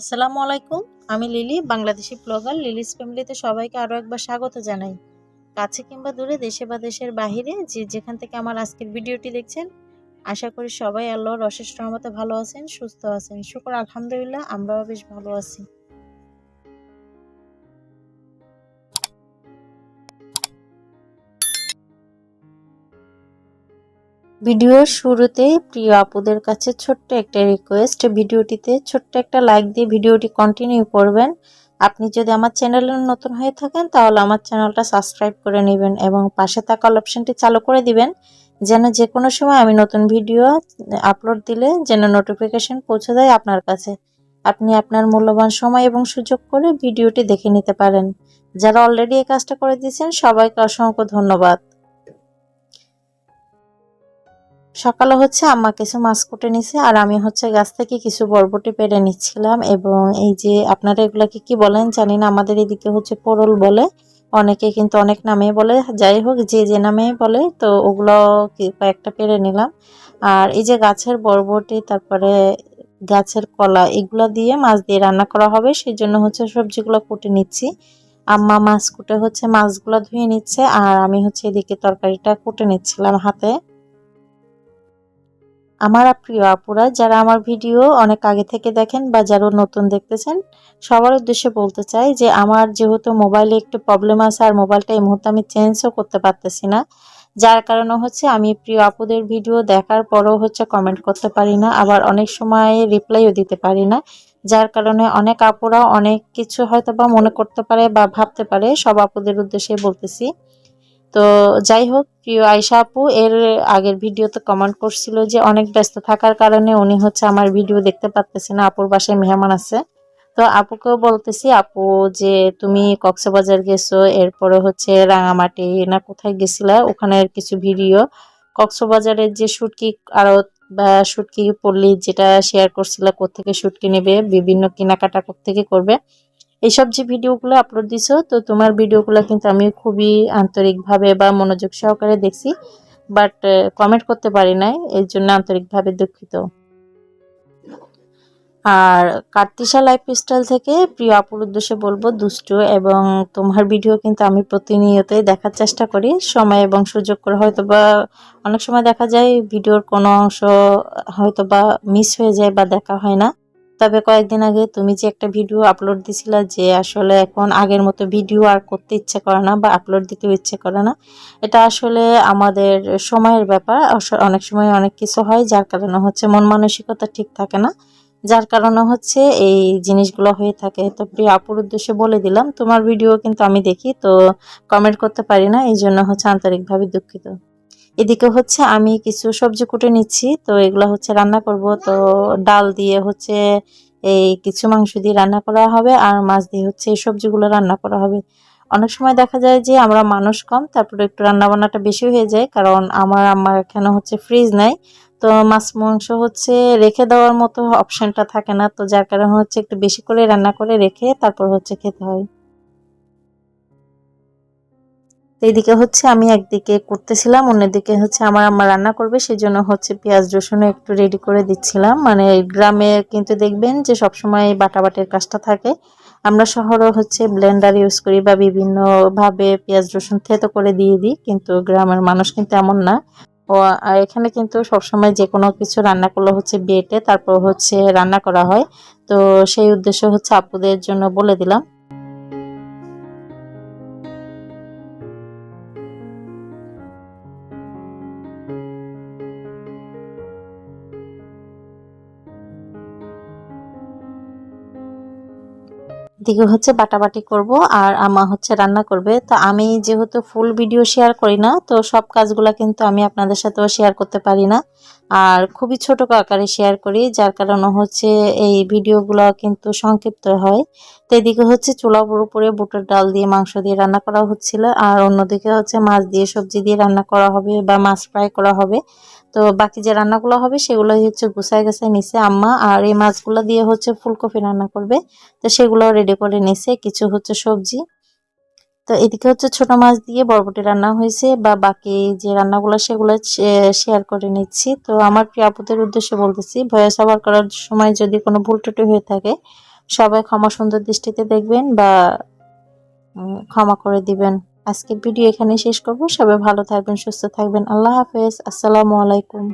আসসালামু আলাইকুম, আমি লিলি, বাংলাদেশি ব্লগার। লিলিস ফ্যামিলিতে সবাইকে আরও একবার স্বাগত জানাই। কাছে কিংবা দূরে, দেশে বা দেশের বাহিরে, যে যেখান থেকে আমার আজকের ভিডিওটি দেখছেন, আশা করি সবাই আল্লাহর অশেষ্ট রহমতে ভালো আছেন, সুস্থ আছেন। শুকর, আলহামদুলিল্লাহ, আমরাও বেশ ভালো আছি। ভিডিওর শুরুতে প্রিয় আপুদের কাছে ছোট্ট একটা রিকোয়েস্ট ভিডিওটিতে ছোট্ট একটা লাইক দিয়ে ভিডিওটি কন্টিনিউ করবেন। আপনি যদি আমার চ্যানেলে নতুন হয়ে থাকেন, তাহলে আমার চ্যানেলটা সাবস্ক্রাইব করে নেবেন এবং পাশে থাকা অপশানটি চালু করে দিবেন, যেন যে কোনো সময় আমি নতুন ভিডিও আপলোড দিলে যেন নোটিফিকেশন পৌঁছে দেয় আপনার কাছে। আপনি আপনার মূল্যবান সময় এবং সুযোগ করে ভিডিওটি দেখে নিতে পারেন। যারা অলরেডি এই কাজটা করে দিয়েছেন, সবাইকে অসংখ্য ধন্যবাদ। সকালে হচ্ছে আম্মা কিছু মাছ কুটে নিছে, আর আমি হচ্ছে গাছ থেকে কিছু বরবটি পেরে নিচ্ছিলাম। এবং এই যে আপনারা এগুলাকে কি বলেন, জানি না, আমাদের এদিকে হচ্ছে পোরল বলে, অনেকে কিন্তু অনেক নামে বলে। যাই হোক, যে যে নামে বলে, তো ওগুলো কয়েকটা পেরে নিলাম। আর এই যে গাছের বরবটি, তারপরে গাছের কলা, এগুলো দিয়ে মাছ দিয়ে রান্না করা হবে। সেই জন্য হচ্ছে সবজিগুলো কুটে নিচ্ছি। আম্মা মাছ কুটে হচ্ছে মাছগুলো ধুয়ে নিচ্ছে, আর আমি হচ্ছে এদিকে তরকারিটা কুটে নিচ্ছিলাম হাতে। আমার প্রিয় আপুরা, যারা আমার ভিডিও অনেক আগে থেকে দেখেন বা যারা নতুন দেখতেছেন, সবার উদ্দেশ্যে বলতে চাই যে আমার যেহেতু মোবাইলে একটু প্রবলেম আছে আর মোবাইলটা এই মুহূর্তে আমি চেঞ্জও করতে পারতেছি না, যার কারণে হচ্ছে আমি প্রিয় আপুদের ভিডিও দেখার পরও হচ্ছে কমেন্ট করতে পারি না, আবার অনেক সময় রিপ্লাইও দিতে পারি না, যার কারণে অনেক আপুরা অনেক কিছু হয়তো বা মনে করতে পারে বা ভাবতে পারে, সব আপুদের উদ্দেশ্যে বলতেছি। তো যাই হোক, প্রিয় আয়সা আপু, এর আগের ভিডিওতে কমেন্ট করছিল যে অনেক ব্যস্ত থাকার কারণে উনি হচ্ছে আমার ভিডিও দেখতে পারতেছে না, আপুর বাসায় মেহমান আছে। তো আপুকেও বলতেছি, আপু যে তুমি কক্সবাজার গেছো, এরপরে হচ্ছে রাঙামাটি, না কোথায় গেছিলা? ওখানের কিছু ভিডিও কক্সবাজারের যে শুটকি আড়ত বা শুটকি পল্লী যেটা শেয়ার করছিলা কোথেকে শুটকি নেবে? বিভিন্ন কেনাকাটা থেকে করবে? এইসব যে ভিডিওগুলো আপলোড দিছো, তো তোমার ভিডিওগুলো কিন্তু আমি খুবই আন্তরিকভাবে বা মনোযোগ সহকারে দেখছি বাট কমেন্ট করতে পারি নাই, এর জন্য আন্তরিকভাবে দুঃখিত। আর কার্তিসা লাইফস্টাইল থেকে প্রিয় আপুর উদ্দেশ্যে বলব, দুষ্টু এবং তোমার ভিডিও কিন্তু আমি প্রতিনিয়তই দেখার চেষ্টা করি, সময় এবং সুযোগ করে হয়তো বা অনেক সময় দেখা যায়, ভিডিওর কোনো অংশ হয়তো বা মিস হয়ে যায় বা দেখা হয় না। তবে কয়েকদিন আগে তুমি যে একটা ভিডিও আপলোড দিছিলা যে আসলে এখন আগের মতো ভিডিও আর করতে ইচ্ছে করে না বা আপলোড দিতেও ইচ্ছে করে না, এটা আসলে আমাদের সময়ের ব্যাপার। অনেক সময় অনেক কিছু হয় যার কারণে হচ্ছে মন মানসিকতা ঠিক থাকে না। যার কারণে হচ্ছে এই জিনিসগুলো হয়ে থাকে। তো প্রিয় আপুর উদ্দেশ্যে বলে দিলাম, তোমার ভিডিও কিন্তু আমি দেখি, তো কমেন্ট করতে পারি না এই জন্য হচ্ছে আন্তরিকভাবে দুঃখিত। এদিকে হচ্ছে আমি কিছু সবজি কুটে নিচ্ছি, তো এগুলো হচ্ছে রান্না করব। তো ডাল দিয়ে হচ্ছে এই কিছু মাংস দিয়ে রান্না করা হবে আর মাছ দিয়ে হচ্ছে এই সবজিগুলো রান্না করা হবে। অনেক সময় দেখা যায় যে আমরা মানুষ কম, তারপরে একটু রান্না বান্নাটা বেশি হয়ে যায়, কারণ আমার আমার এখানে হচ্ছে ফ্রিজ নাই। তো মাছ মাংস হচ্ছে রেখে দেওয়ার মতো অপশানটা থাকে না, তো যার কারণে হচ্ছে একটু বেশি করে রান্না করে রেখে তারপর হচ্ছে খেতে হয়। এইদিকে হচ্ছে আমি একদিকে করতেছিলাম, অন্যদিকে হচ্ছে আমার আম্মা রান্না করবে সেই জন্য হচ্ছে পেঁয়াজ রসুনও একটু রেডি করে দিচ্ছিলাম। মানে গ্রামে কিন্তু দেখবেন যে সবসময় বাটাবাটের কাজটা থাকে। আমরা শহরও হচ্ছে ব্লেন্ডার ইউজ করি বা বিভিন্নভাবে পেঁয়াজ রসুন থেতো করে দিয়ে দিই, কিন্তু গ্রামের মানুষ কিন্তু এমন না। ও এখানে কিন্তু সবসময় যে কোনো কিছু রান্না করলে হচ্ছে বেটে তারপর হচ্ছে রান্না করা হয়। তো সেই উদ্দেশ্য হচ্ছে আপুদের জন্য বলে দিলাম। দিকে হচ্ছে বাটাবাটি করব আর আমা হচ্ছে রান্না করবে। তো আমি যেহেতু ফুল ভিডিও শেয়ার করি না, তো সব কাজগুলা কিন্তু আমি আপনাদের সাথেও শেয়ার করতে পারি না। আর খুবই ছোট আকারে শেয়ার করি, যার কারণে হচ্ছে এই ভিডিওগুলো কিন্তু সংক্ষিপ্ত হয়। তো এদিকে হচ্ছে চুলা উপরে বুটের ডাল দিয়ে মাংস দিয়ে রান্না করা হচ্ছিল, আর অন্যদিকে হচ্ছে মাছ দিয়ে সবজি দিয়ে রান্না করা হবে বা মাছ ফ্রাই করা হবে। তো বাকি যে রান্নাগুলো হবে সেগুলো হচ্ছে গুছায় গেছায় নিচে আম্মা, আর এই মাছগুলো দিয়ে হচ্ছে ফুলকপি রান্না করবে। তো সেগুলো রেডি করে নিছে, কিছু হচ্ছে সবজি। তো এদিকে হচ্ছে ছোট মাছ দিয়ে বরবটি রান্না হয়েছে বা বাকি যে রান্নাগুলো সেগুলো শেয়ার করে নিচ্ছি। তো আমার প্রিয় আপুদের উদ্দেশ্যে বলতেছি, ভয়েস ওভার করার সময় যদি কোনো ভুল টুটি হয়ে থাকে, সবাই ক্ষমা সুন্দর দৃষ্টিতে দেখবেন বা ক্ষমা করে দিবেন। আজকের ভিডিও এখানে শেষ করব। সবাই ভালো থাকবেন, সুস্থ থাকবেন। আল্লাহ হাফেজ। আসসালামু আলাইকুম।